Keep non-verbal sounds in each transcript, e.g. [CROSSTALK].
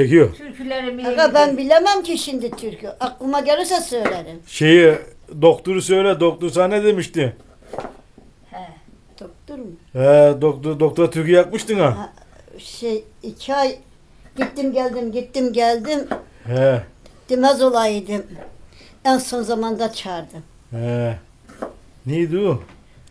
Çekiyor. Türkülerimi Aga ben bilemem ki şimdi türkü. Aklıma gelirse söylerim. Şeyi doktoru söyle. Doktor sana ne demişti? He. Doktor mu? He doktor doktor türkü yakmıştın ha. Ha, şey iki ay gittim geldim gittim geldim He. demez olaydım. En son zamanda çağırdım. He. Neydi o?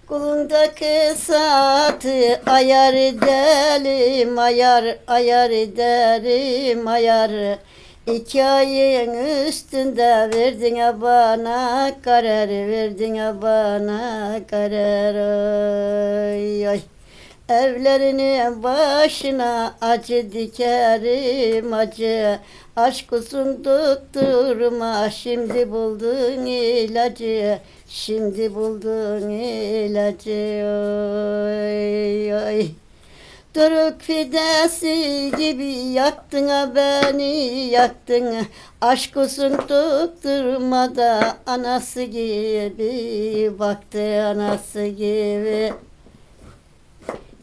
Kulundaki saati ayar edelim, ayar, ayar edelim, ayar. İki ayın üstünde verdin bana karar, verdin bana karar. Ay, ay. Evlerinin başına acı dikerim acı. Aşk olsun doktoruma şimdi buldun ilacı. Şimdi buldun ilacı oy oy. Doruk fidesi gibi yaktın ha beni yaktın. Aşk olsun doktoruma anası gibi baktı anası gibi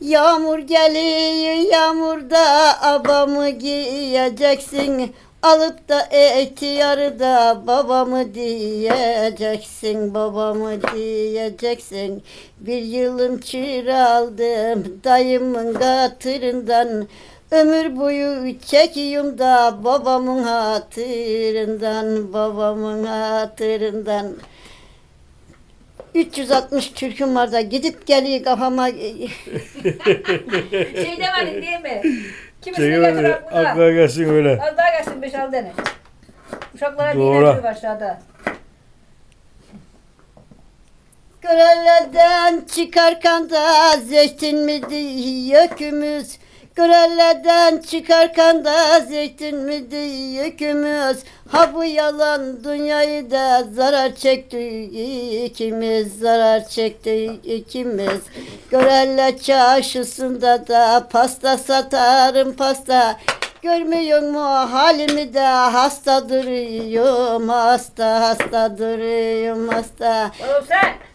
Yağmur geliyor yağmurda abamı giyeceksin. Alıp da ihtiyarı da babamı diyeceksin Babamı diyeceksin. Bir yılım çıra aldım dayımın katırından Ömür boyu çekiyorum da babamın hatırından Babamın hatırından 360 türküm var da gidip geliyor kafama [LAUGHS] Şey demedin değil mi? Kimisini Çekiyor getir aklına. Aklına gelsin öyle. Az daha gelsin beş al tane. Uşaklara Doğru. dinletiyor aşağıda. Görellerden çıkarken da zeytin mi yükümüz Görellerden çıkarken da zeytin mi yükümüz. Ha bu yalan dünyayı da zarar çektik ikimiz Zarar çektik ikimiz. Göreller çarşısında da pasta satarım pasta. Görmüyor mu halimi de hasta duruyorum hasta hasta duruyorum hasta. Oğlum.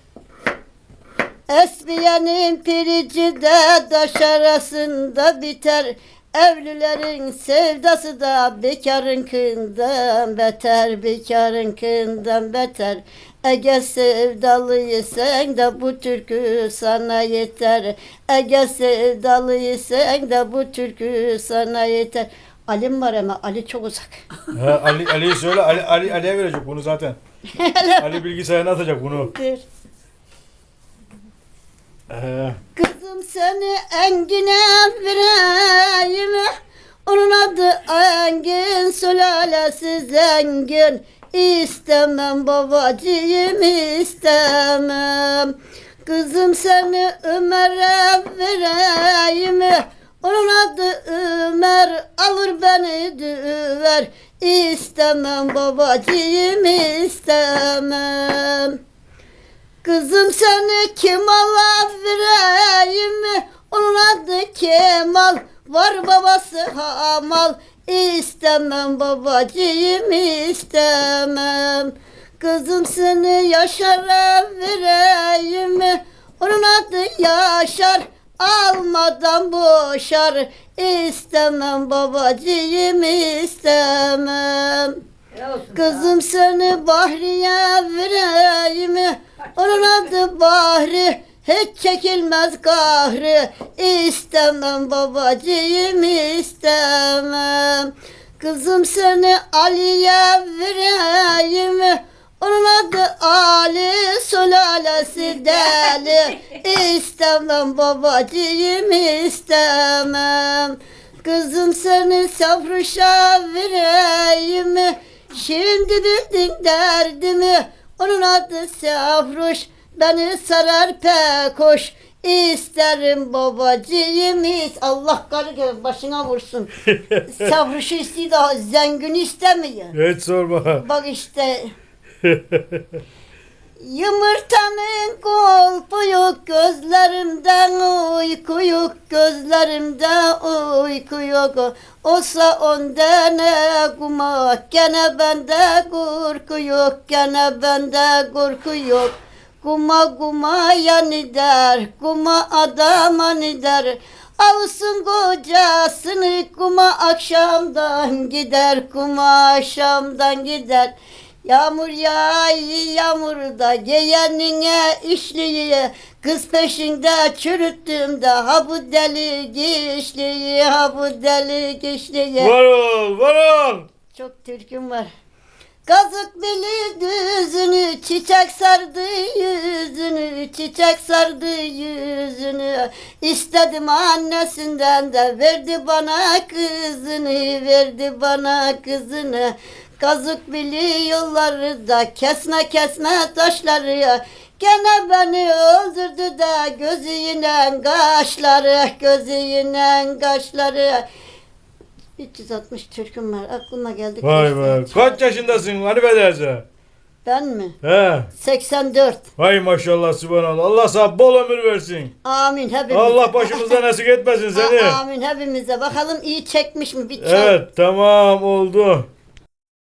Esmiye'nin pirici de taş arasında biter. Evlilerin sevdası da bekarın kından beter, bekarın kından beter. Eğer sevdalıysan da bu türkü sana yeter. Eğer sevdalıysan da bu türkü sana yeter. Ali'm var ama Ali çok uzak. He, Ali Ali'yi söyle. Ali Ali Ali'ye verecek bunu zaten. [LAUGHS] Ali bilgisayarına atacak bunu. Dur. He. Kızım seni Engin'e vereyim. Onun adı Engin sülalesi zengin. İstemem babacığım istemem. Kızım seni Ömer'e vereyim. Onun adı Ömer alır beni düver. İstemem babacığım istemem. Kızım seni Kemal'a vereyim Var babası Hamal. İstemem babacığım istemem. Kızım seni Yaşar'a vereyim mi? Onun adı Yaşar. Almadan boşar. İstemem babacığım istemem. Kızım seni Bahriye vereyim mi? Onun adı Bahri hiç çekilmez kahri İstemem babacığım istemem. Kızım seni Ali'ye vereyim? Onun adı Ali sülalesi [LAUGHS] deli. İstemem babacığım istemem. Kızım seni Safruş'a vereyim? Şimdi bildin derdimi. Onun adı Safruş Beni sarar pek hoş İsterim babacığım is Allah karı başına vursun. [LAUGHS] Safruş'u istiyor da zengin istemiyor. Hiç sorma. Bak işte. Yumurtanın kulpu yok gözlerimden uyku yok gözlerimde uyku yok. Olsa on tane kumak gene bende korku yok gene bende korku yok Kuma kuma yani der kuma adama der Avusun kocasını kuma akşamdan gider kuma akşamdan gider Yağmur yağıyor yağmurda geyenine işliye Kız peşinde çürüttüm de ha bu deli geçliye ha bu deli geçliye Var ol, var ol. Çok türküm var. Kazık beli düzünü, çiçek sardı yüzünü, çiçek sardı yüzünü. İstedim annesinden de verdi bana kızını, verdi bana kızını. Kazık beli yolları da kesme kesme taşları. Gene beni öldürdü de gözüyle kaşları, gözüyle kaşları. 360 türküm var. Aklıma geldi. Vay vay. Kaç yaşındasın Hanife teyze? Ben mi? He. 84. Vay maşallah subhanallah. Allah sana bol ömür versin. Amin hepimize. Allah başımızdan [LAUGHS] eksik etmesin seni. A- Amin hepimize. Bakalım iyi çekmiş mi? Bir çal. Evet tamam oldu.